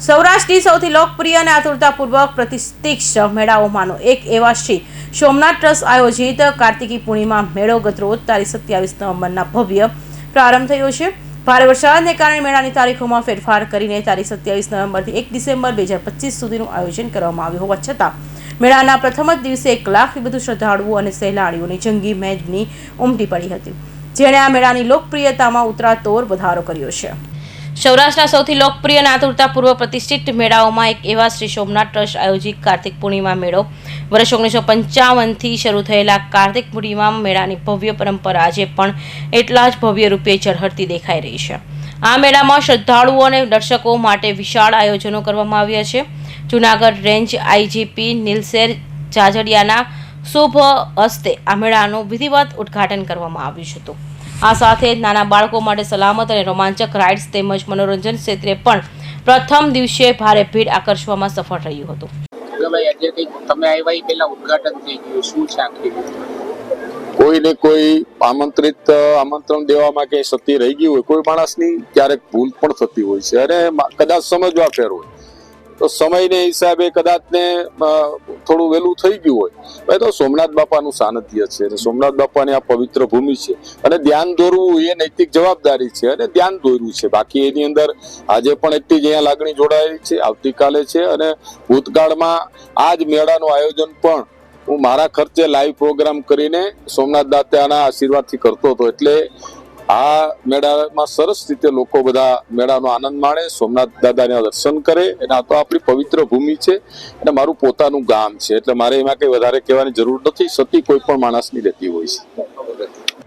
સૌરાષ્ટ્રની સૌથી લોકપ્રિય અને આતુરતાપૂર્વક પ્રતિષ્ઠિત મેળાઓમાંનો એક એવા શ્રી સોમનાથ ટ્રસ્ટ આયોજિત કાર્તિકી પૂર્ણિમા મેળો ગતરોજ તારીખ સત્યાવીસ નવેમ્બરના ભવ્ય પ્રારંભ થયો છે. ભારે વરસાદને કારણે મેળાની તારીખોમાં ફેરફાર કરીને તારીખ સત્યાવીસ નવેમ્બરથી એક ડિસેમ્બર બે હજાર પચીસ સુધીનું આયોજન કરવામાં આવ્યું હોવા છતાં, મેળાના પ્રથમ જ દિવસે એક લાખથી વધુ શ્રદ્ધાળુઓ અને સહેલાણીઓની જંગી મેજની ઉમટી પડી હતી. જેણે આ મેળાની લોકપ્રિયતામાં ઉતરાતોર વધારો કર્યો છે. સૌરાષ્ટ્રના સૌથી લોકપ્રિય અને આતુરતાપૂર્વક પ્રતિષ્ઠિત મેળાઓમાં એક એવા શ્રી સોમનાથ ટ્રસ્ટ આયોજિત કાર્તિક પૂર્ણિમા મેળો. વર્ષ ઓગણીસો પંચાવનથી શરૂ થયેલા કાર્તિક પૂર્ણિમા મેળાની ભવ્ય પરંપરા આજે પણ એટલા જ ભવ્ય રૂપે ઝળહળતી દેખાઈ રહી છે. આ મેળામાં શ્રદ્ધાળુઓ અને દર્શકો માટે વિશાળ આયોજનો કરવામાં આવ્યા છે. જૂનાગઢ રેન્જ આઈજીપી નીલસેર જાજડિયાના શુભ હસ્તે આ મેળાનું વિધિવત ઉદ્ઘાટન કરવામાં આવ્યું હતું. આ સાથે જ નાના બાળકો માટે સલામત અને રોમાંચક રાઇડ્સ તેમજ મનોરંજન ક્ષેત્રે પણ પ્રથમ દિવસે ભારે ભીડ આકર્ષવામાં સફળ રહ્યું હતું. ભાઈ કંઈક તમે આવ્યા એ પહેલા ઉદઘાટન થઈ ગયું. શું છે આખી કોઈને કોઈ આમંત્રિત આમંત્રણ દેવામાં કે સતી રહી ગયું હોય કોઈ માણસની ક્યારેક ભૂલ પણ થતી હોય છે અને કદાચ સમજવા ફેર હોય. તો સમયને હિસાબે કદાચ ને થોડું વહેલું થઈ ગયું હોય. તો સોમનાથ બાપાનું સાનિધ્ય છે અને સોમનાથ બાપાની આ પવિત્ર ભૂમિ છે. અને ધ્યાન દોરવું એ નૈતિક જવાબદારી છે અને ધ્યાન દોર્યું છે. બાકી એની અંદર આજે પણ એટલી જ અહીંયા લાગણી જોડાયેલી છે. આવતીકાલે છે અને ભૂતકાળમાં આ જ મેળાનું આયોજન પણ હું મારા ખર્ચે લાઈવ પ્રોગ્રામ કરીને સોમનાથ દાતાના આશીર્વાદથી કરતો હતો. એટલે આ મેળામાં સરસ રીતે લોકો બધા મેળાનો આનંદ માણે સોમનાથ દાદાના દર્શન કરે. અને આ તો આપણી પવિત્ર ભૂમિ છે અને મારું પોતાનું ગામ છે. એટલે મારે એમાં કંઈ વધારે કહેવાની જરૂર નથી. સતી કોઈ પણ માણસની રહેતી હોય છે.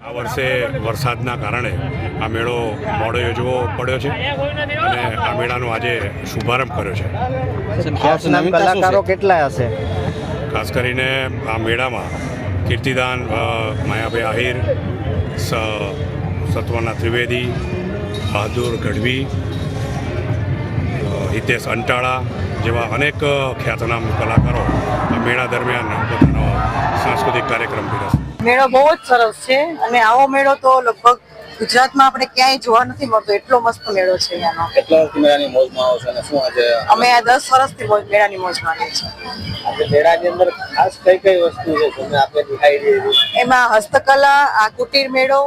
આ વર્ષે વરસાદના કારણે આ મેળો મોડો યોજવો પડ્યો છે અને આ મેળાનો આજે શુભારંભ કર્યો છે. કલાકારો કેટલા હશે? ખાસ કરીને આ મેળામાં કીર્તિદાન માયાભાઈ આહિર સ- સત્વના ત્રિવેદી બહાદુર ગઢવી હિતેશ અંટાળા જેવા અનેક ખ્યાતનામ કલાકારો મેળા દરમિયાન પોતાનો સાંસ્કૃતિક કાર્યક્રમ કર્યો મેળો બહુ જ સરસ છે અને આવો મેળો તો લગભગ ગુજરાતમાં આપણે ક્યાંય જોવા નથી મળતો. એટલો મસ્ત મેળો છે અહીંયાનો. કેટલા વર્ષથી મેળાની મોજમાં આવો છો અને શું આજે અમે આ દસ વર્ષથી મોજ- મેળાની મોજ માણીએ છીએ. આજે મેળાની અંદર ખાસ કઈ કઈ વસ્તુ છે તમને આપણે દેખાઈ રહી એમાં હસ્તકલા આ કુટીર મેળો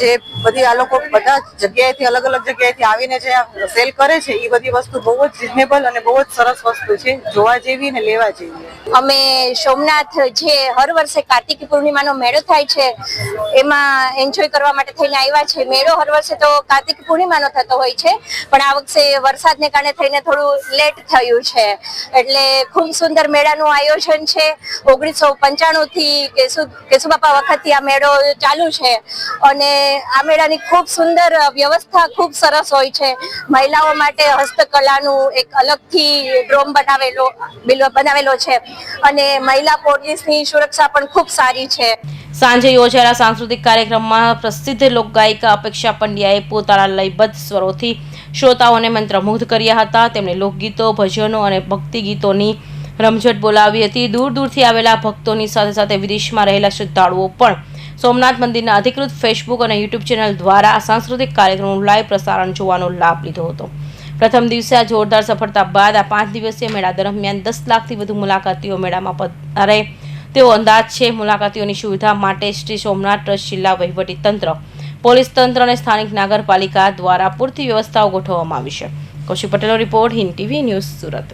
જે બધી આ લોકો બધા જગ્યાએથી, અલગ અલગ જગ્યાએથી આવીને જે સેલ કરે છે એ બધી વસ્તુ બહુ જ રિઝનેબલ અને બહુ જ સરસ વસ્તુ છે, જોવા જેવી ને લેવા જેવી. અમે સોમનાથ જે હર વર્ષે કાર્તિકી પૂર્ણિમાનો મેળો થાય છે, એમાં એન્જોય કરવા માટે થઈને આવ્યા છે. મેળો હર વર્ષે તો કાર્તિકી પૂર્ણિમાનો થતો હોય છે, પણ આ વખતે વરસાદને કારણે થઈને થોડું લેટ થયું છે. એટલે ખૂબ સુંદર મેળાનું આયોજન છે. ઓગણીસો પંચાણુંથી કેશુ, કેશુબાપા વખતથી આ મેળો ચાલુ છે. અને આ મેળાની ખૂબ સુંદર વ્યવસ્થા ખૂબ સરસ હોય છે. મહિલાઓ માટે હસ્તકલાનું એક અલગથી ડ્રોમ બનાવેલો બનાવેલો છે. અને મહિલા પોલીસની સુરક્ષા પણ ખૂબ સારી છે. સાંજે યોજાયેલા સાંસ્કૃતિક કાર્યક્રમમાં પ્રસિદ્ધ લોકગાયિકા અપેક્ષા પંડ્યાએ પોતાના લયબદ્ધ સ્વરોથી શ્રોતાઓને મંત્રમુગ્ધ કર્યા હતા. તેમણે લોકગીતો, ભજનો અને ભક્તિ ગીતોની રમઝટ બોલાવી હતી. દૂર દૂરથી આવેલા ભક્તોની સાથે સાથે વિદેશમાં રહેલા શ્રદ્ધાળુઓ પણ સોમનાથ મંદિરના અધિકૃત ફેસબુક અને યુટ્યુબ ચેનલ દ્વારા સાંસ્કૃતિક કાર્યક્રમનું લાઈવ પ્રસારણ જોવાનો લાભ લીધો હતો. પ્રથમ દિવસે આ જોરદાર સફળતા બાદ આ પાંચ દિવસીય મેળા દરમિયાન દસ લાખથી વધુ મુલાકાતીઓ મેળામાં પધારે તેવો અંદાજ છે મુલાકાતીઓની સુવિધા માટે શ્રી સોમનાથ ટ્રસ્ટ જિલ્લા વહીવટી તંત્ર, પોલીસ તંત્ર અને સ્થાનિક નગરપાલિકા દ્વારા પૂરતી વ્યવસ્થાઓ ગોઠવવામાં આવી છે. કૌશિક પટેલનો report Hind TV news Surat.